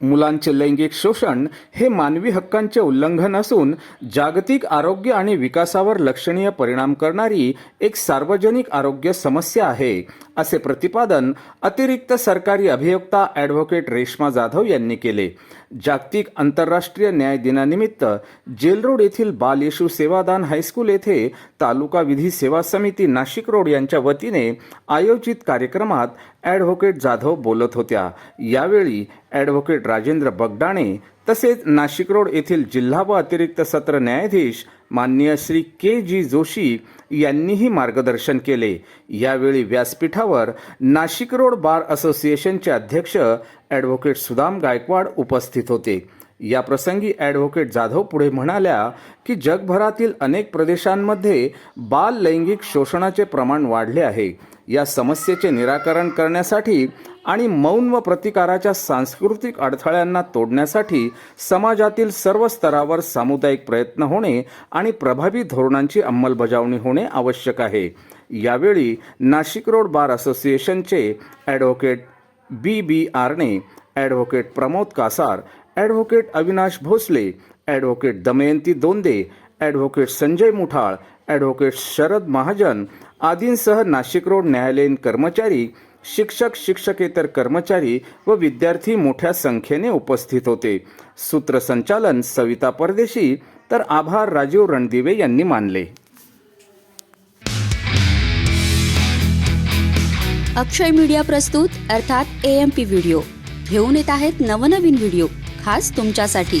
मुलांचे लैंगिक शोषण हे मानवी हक्कांचे उल्लंघन असून जागतिक आरोग्य आणि विकासावर लक्षणीय परिणाम करणारी एक सार्वजनिक आरोग्य समस्या आहे. असे प्रतिपादन अतिरिक्त सरकारी अभियोक्ता ॲडव्होकेट रेश्मा जाधव यांनी केले. जागतिक आंतरराष्ट्रीय न्याय दिनानिमित्त जेलरोड येथील बाल येशू सेवादान हायस्कूल येथे तालुका विधी सेवा समिती नाशिक रोड यांच्या वतीने आयोजित कार्यक्रमात ॲडव्होकेट जाधव बोलत होत्या. यावेळी ॲडव्होकेट राजेंद्र बगडाणे तसेच नाशिक रोड येथील जिल्हा व अतिरिक्त सत्र न्यायाधीश माननीय श्री के जी जोशी यांनीही मार्गदर्शन केले. यावेळी व्यासपीठावर नाशिक रोड बार असोसिएशनचे अध्यक्ष ॲडव्होकेट सुदाम गायकवाड उपस्थित होते. या प्रसंगी ॲडव्होकेट जाधव पुढे म्हणाल्या की जगभरातील अनेक प्रदेशांमध्ये बाल लैंगिक शोषणाचे प्रमाण वाढले आहे. या समस्येचे निराकरण करण्यासाठी आणि मौन व प्रतिकाराच्या सांस्कृतिक अडथळ्यांना तोडण्यासाठी समाजातील सर्व स्तरावर सामुदायिक प्रयत्न होणे आणि प्रभावी धोरणांची अंमलबजावणी होणे आवश्यक आहे. यावेळी नाशिक रोड बार असोसिएशनचे advocate B B Arane advocate Pramod Kasar advocate Avinash Bhosale advocate Damayanti Donde advocate Sanjay Muthal advocate Sharad Mahajan आदींसह नाशिक रोड न्यायालयीन कर्मचारी शिक्षक शिक्षकेतर कर्मचारी व विद्यार्थी मोठ्या संख्येने उपस्थित होते. सूत्रसंचालन सविता परदेशी तर आभार राजीव रणदिवे यांनी मानले. अक्षय मीडिया प्रस्तुत अर्थात ए एम पी व्हिडिओ घेऊन येत आहेत नवनवीन व्हिडिओ खास तुमच्यासाठी.